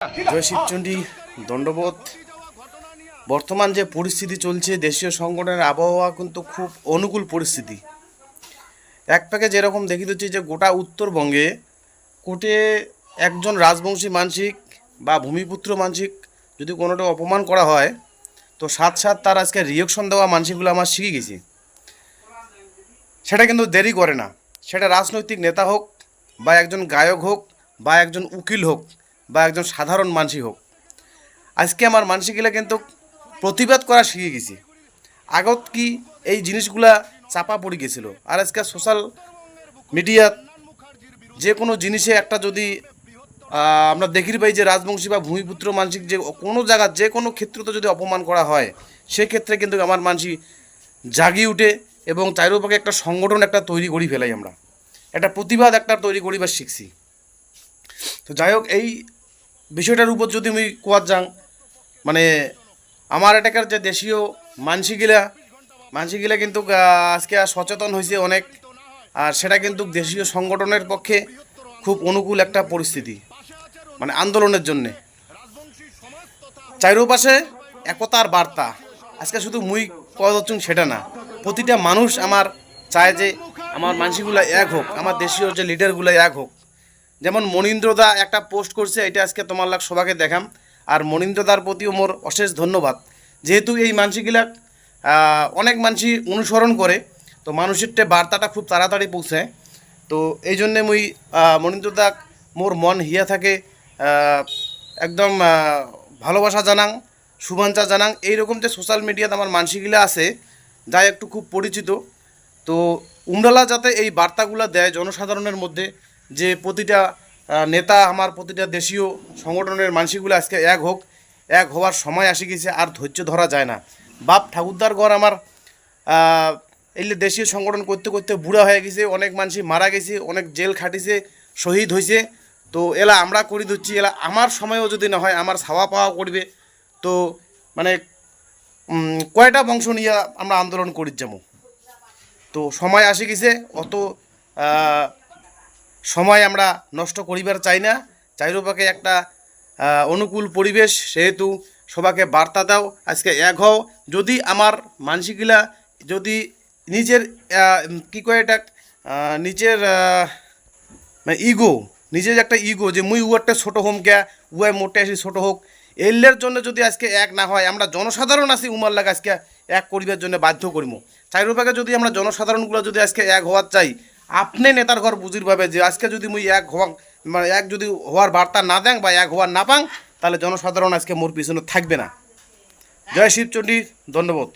জয় শিবচণ্ডী দণ্ডবোধ। বর্তমান যে পরিস্থিতি চলছে, দেশীয় সংগঠনের আবহাওয়া কিন্তু খুব অনুকূল পরিস্থিতি। এক প্যাকে যেরকম দেখি দিচ্ছি যে গোটা উত্তরবঙ্গে কোটে একজন রাজবংশী মানসিক বা ভূমিপুত্র মানসিক যদি কোনোটা অপমান করা হয়, তো সাত সাত তার আজকে রিয়েকশন দেওয়া মানসিকগুলো আমার শিখে গেছি। সেটা কিন্তু দেরি করে না। সেটা রাজনৈতিক নেতা হোক বা একজন গায়ক হোক বা একজন উকিল হোক বা একজন সাধারণ মানসি হোক। আজকে আমার মানসিকগুলা কিন্তু প্রতিবাদ করা শিখে গেছি। আগত কি এই জিনিসগুলা চাপা পড়ে গেছিল। আর আজকে সোশ্যাল মিডিয়া যে কোনো জিনিসে একটা যদি আমরা দেখি পাই যে রাজবংশী বা ভূমিপুত্র মানসিক যে কোনো জায়গা, যে কোনো ক্ষেত্রতে যদি অপমান করা হয়, সেক্ষেত্রে কিন্তু আমার মানসি জাগি উঠে এবং চাইরোপাকে একটা সংগঠন একটা তৈরি করি ফেলাই আমরা। একটা প্রতিবাদ একটা তৈরি করিবার শিখছি। তো যাই হোক, এই বিষয়টার উপর যদি আমি কোয়ার যাং মানে আমার এটাকার যে দেশীয় মানসিকগুলা মানসিকগুলা কিন্তু আজকে সচেতন হয়েছে অনেক, আর সেটা কিন্তু দেশীয় সংগঠনের পক্ষে খুব অনুকূল একটা পরিস্থিতি মানে আন্দোলনের জন্যে। চাইরোপাশে একতার বার্তা, আজকে শুধু মুই কয়া যাচ্ছুন সেটা না, প্রতিটা মানুষ আমার চায় যে আমার মানসিকগুলো এক হোক, আমার দেশীয় যে লিডারগুলো এক হোক যেমন মনীন্দ্রদা একটা পোস্ট করছে, এটা আজকে তোমার লাগ সবাকে দেখাম। আর মনীন্দ্রদার প্রতিও মোর অশেষ ধন্যবাদ। যেহেতু এই মানসিকগুলা অনেক মানসি অনুসরণ করে, তো মানুষের বার্তাটা খুব তাড়াতাড়ি পৌঁছায় তো এই জন্যে মুই মনীন্দ্রদাক মোর মন হিয়া থাকে একদম ভালোবাসা জানাং শুভাঞ্চা জানাং। এইরকম যে সোশ্যাল মিডিয়াতে আমার মানসিকগুলা আছে, যা একটু খুব পরিচিত। তো উমরালা যাতে এই বার্তাগুলো দেয় জনসাধারণের মধ্যে যে প্রতিটা নেতা আমার প্রতিটা দেশীয় সংগঠনের মানসিকগুলো আজকে এক হোক, এক হওয়ার সময় আসে গেছে, আর ধৈর্য ধরা যায় না। বাপ ঠাকুরদার ঘর আমার এই দেশীয় সংগঠন করতে করতে বুড়া হয়ে গেছে, অনেক মানুষই মারা গেছে, অনেক জেল খাটিছে, শহীদ হয়েছে তো এলা আমরা করি দিচ্ছি, এলা আমার সময়ও যদি না হয়, আমার ছাওয়া পাওয়া করবে। তো মানে কয়টা বংশ নিয়ে আমরা আন্দোলন করি যাব? তো সময় আসে গেছে, অত সময় আমরা নষ্ট করিবার চাই না। চাইরোপাকে একটা অনুকূল পরিবেশ, সেহেতু সবাকে বার্তা দাও, আজকে এক হও। যদি আমার মানসিকগুলা যদি নিজের কি কয় এটা নিজের মানে ইগো নিজের একটা ইগো যে মুই উয়ারটা ছোট হোম কে উয়াই মোটে আসি ছোট হোক। এলের জন্য যদি আজকে এক না হয়, আমরা জনসাধারণ আছি উমার লাগে আজকে এক করিবার জন্য বাধ্য করিব চাইরোপাকে যদি আমরা জনসাধারণগুলো যদি আজকে এক হওয়ার চাই, আপনি নেতার ঘর বুঝির ভাবে যে আজকে যদি মুই এক হওয়া মানে এক যদি হওয়ার বার্তা না দেন বা এক হওয়ার না পাং, তাহলে জনসাধারণ আজকে মোর পিছনে থাকবে না। জয় শিবচণ্ডী ধন্যবাদ।